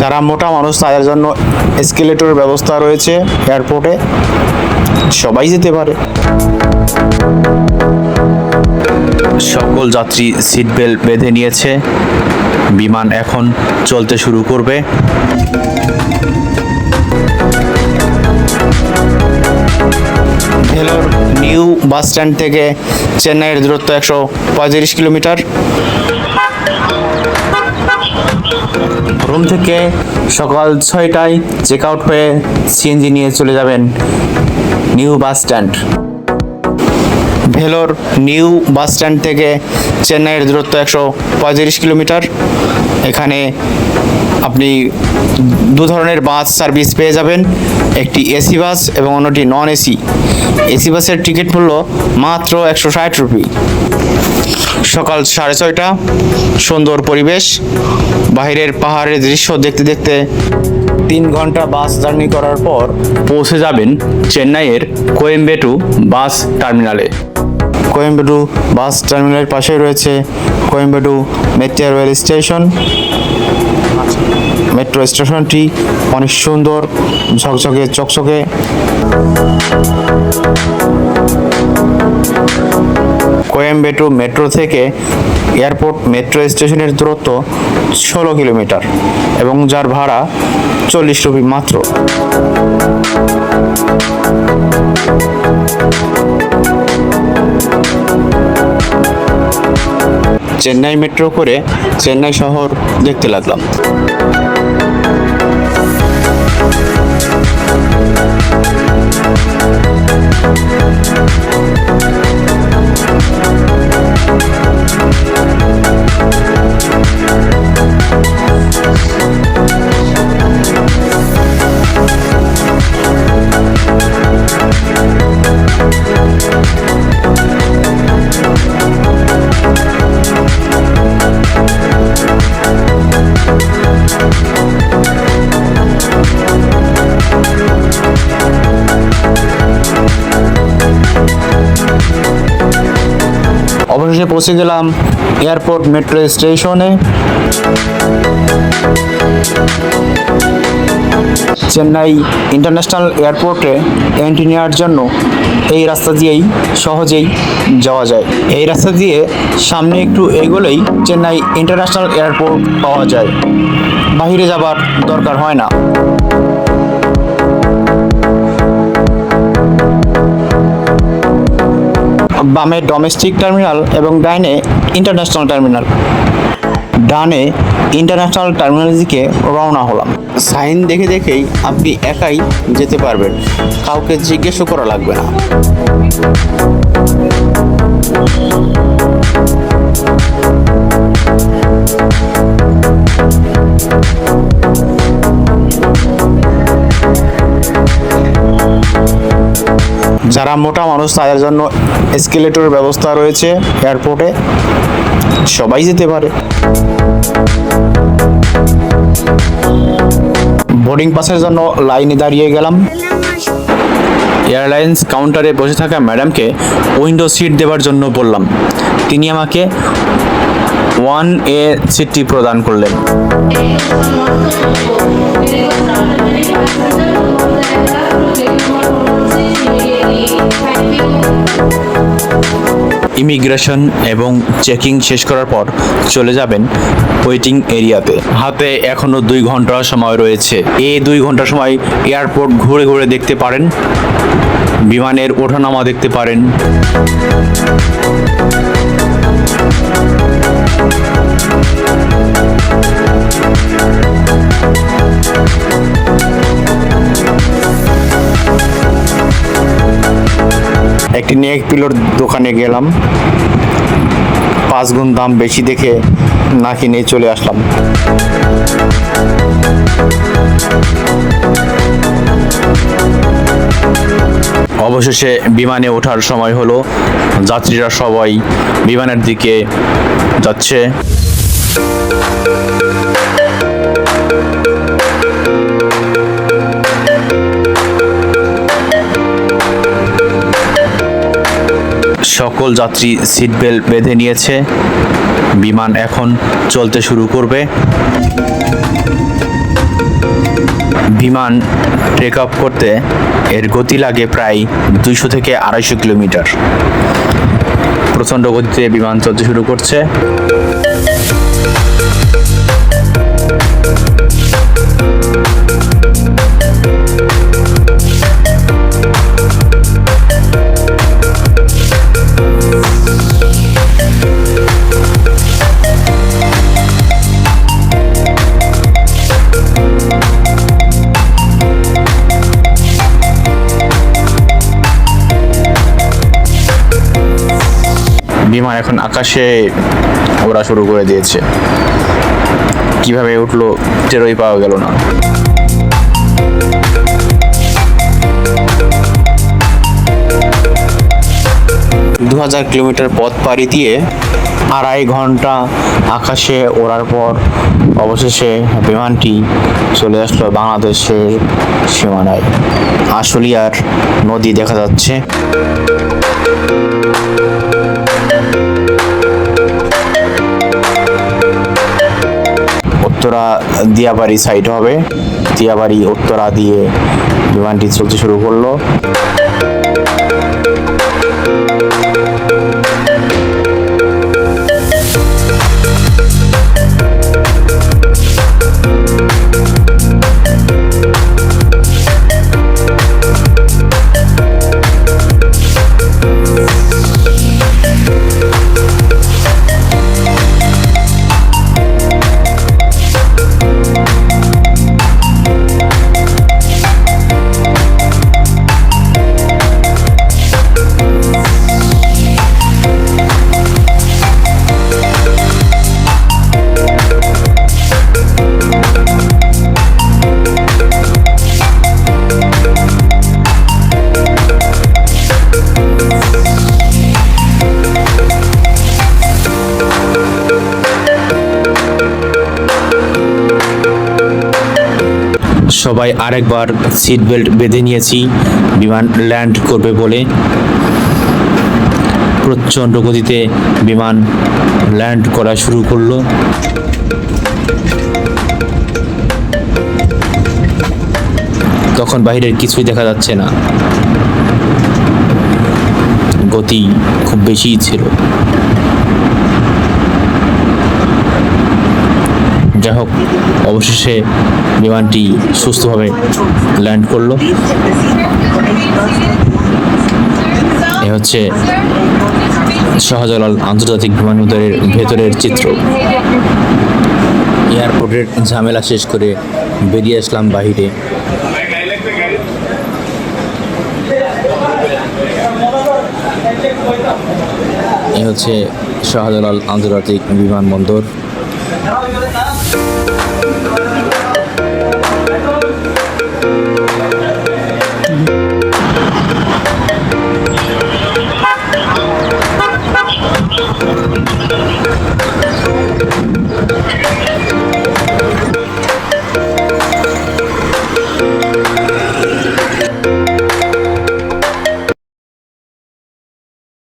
যারা মোটা মানুষ তাদের জন্য এসকেলেটর ব্যবস্থা রয়েছে এয়ারপোর্টে সবাই যেতে পারে। সকল যাত্রী সিট বেল্ট বেঁধে নিয়েছে। বিমান এখন চলতে শুরু করবে। ভেলোর নিউ বাস স্ট্যান্ড থেকে চেন্নাইয়ের দূরত্ব একশো পঁয়ত্রিশ কিলোমিটার। রুম থেকে সকাল ছয়টায় চেক আউট হয়ে সিএনজি নিয়ে চলে যাবেন new bus stand. Vellore new bus stand থেকে চেন্নাইয়ের দূরত্ব একশো পঁয়ত্রিশ কিলোমিটার। এখানে আপনি দু ধরনের বাস সার্ভিস পেয়ে যাবেন, একটি এসি বাস এবং অন্যটি নন এসি। এসি বাসের টিকিট মূল্য মাত্র একশো ষাট রুপি। সকাল সাড়ে ছয়টা, সুন্দর পরিবেশ। বাইরের পাহাড়ের দৃশ্য দেখতে দেখতে তিন ঘণ্টা বাস জার্নি করার পর পৌঁছে যাবেন চেন্নাইয়ের কোয়েম্বেটু বাস টার্মিনালে। কোয়েম্বেটু বাস টার্মিনালের পাশে রয়েছে Coimbatore metro rail station. Metro স্টেশনটি অনেক সুন্দর, ঝকঝকে, চকচকে। কোয়েম্বেটু মেট্রো থেকে এয়ারপোর্ট মেট্রো স্টেশনের দূরত্ব ষোলো কিলোমিটার এবং যার ভাড়া চল্লিশ রুপি মাত্র। চেন্নাই মেট্রো করে চেন্নাই শহর দেখতে লাগলাম। পৌঁছে গেলাম এয়ারপোর্ট মেট্রো স্টেশনে। চেন্নাই ইন্টারন্যাশনাল এয়ারপোর্টে এন্ট্রি নেওয়ার জন্য এই রাস্তা দিয়েই সহজেই যাওয়া যায়। এই রাস্তা দিয়ে সামনে একটু এগোলেই চেন্নাই ইন্টারন্যাশনাল এয়ারপোর্ট পাওয়া যায়। বাইরে যাবার দরকার হয় না। বামে ডোমেস্টিক টার্মিনাল এবং ডাইনে ইন্টারন্যাশনাল টার্মিনাল ডানে ইন্টারন্যাশনাল টার্মিনাল দিকে রওনা হলাম। সাইন দেখে দেখেই আপনি একাই যেতে পারবেন। কাউকে জিজ্ঞেসও করা লাগবে না। যারা মোটা মানুষ, তাদের জন্য এসকেলেটরের ব্যবস্থা রয়েছে এয়ারপোর্টে সবাই যেতে পারে। বোর্ডিং পাসের জন্য লাইনে দাঁড়িয়ে গেলাম। এয়ারলাইন্স কাউন্টারে বসে থাকা ম্যাডামকে উইন্ডো সিট দেওয়ার জন্য বললাম। তিনি আমাকে ওয়ান এ সিটটি প্রদান করলেন। ইমিগ্রেশন এবং চেকিং শেষ করার পর চলে যাবেন ওয়েটিং এরিয়াতে। হাতে এখনও দুই ঘণ্টা সময় রয়েছে। এই দুই ঘণ্টা সময় এয়ারপোর্ট ঘুরে ঘুরে দেখতে পারেন, বিমানের ওঠানামা দেখতে পারেন। একটি নেক পিলোর দোকানে গেলাম। পাঁচ গুণ দাম বেশি দেখে না কিনে চলে আসলাম। অবশেষে বিমানে ওঠার সময় হলো, যাত্রীরা সবাই বিমানের দিকে যাচ্ছে। সকল যাত্রী সিট বেল্ট বেঁধে নিয়েছে। বিমান এখন চলতে শুরু করবে। বিমান টেক অফ করতে এর গতি লাগে প্রায় দুইশো থেকে আড়াইশো কিলোমিটার। প্রচণ্ড গতিতে বিমান চলতে শুরু করছে। বিমান এখন আকাশে ওড়া শুরু করে দিয়েছে। কীভাবে উঠল টেরোই পাওয়া গেল না। দু হাজার কিলোমিটার পথ পাড়ি দিয়ে আড়াই ঘণ্টা আকাশে ওড়ার পর অবশেষে বিমানটি চলে আসলো বাংলাদেশের সীমানায়। আশুলিয়ার নদী দেখা যাচ্ছে। উত্তরা দিয়াবাড়ি সাইড হবে। দিয়াবাড়ি উত্তরা দিয়ে বিমানটি চলতে শুরু করল। সবাই আরেকবার সিট বেল্ট বেঁধে নিয়েছি। বিমান ল্যান্ড করবে বলে প্রচণ্ড গতিতে বিমান ল্যান্ড করা শুরু করল। তখন বাইরের কিছুই দেখা যাচ্ছে না। গতি খুব বেশিই ছিল। যাই হোক অবশেষে বিমানটি সুস্থভাবে ল্যান্ড করল। এ হচ্ছে শাহজালাল আন্তর্জাতিক বিমানবন্দরের ভেতরের চিত্র। এয়ারপোর্টের ঝামেলা শেষ করে বেরিয়ে আসলাম বাহিরে। এ হচ্ছে শাহজালাল আন্তর্জাতিক বিমানবন্দর।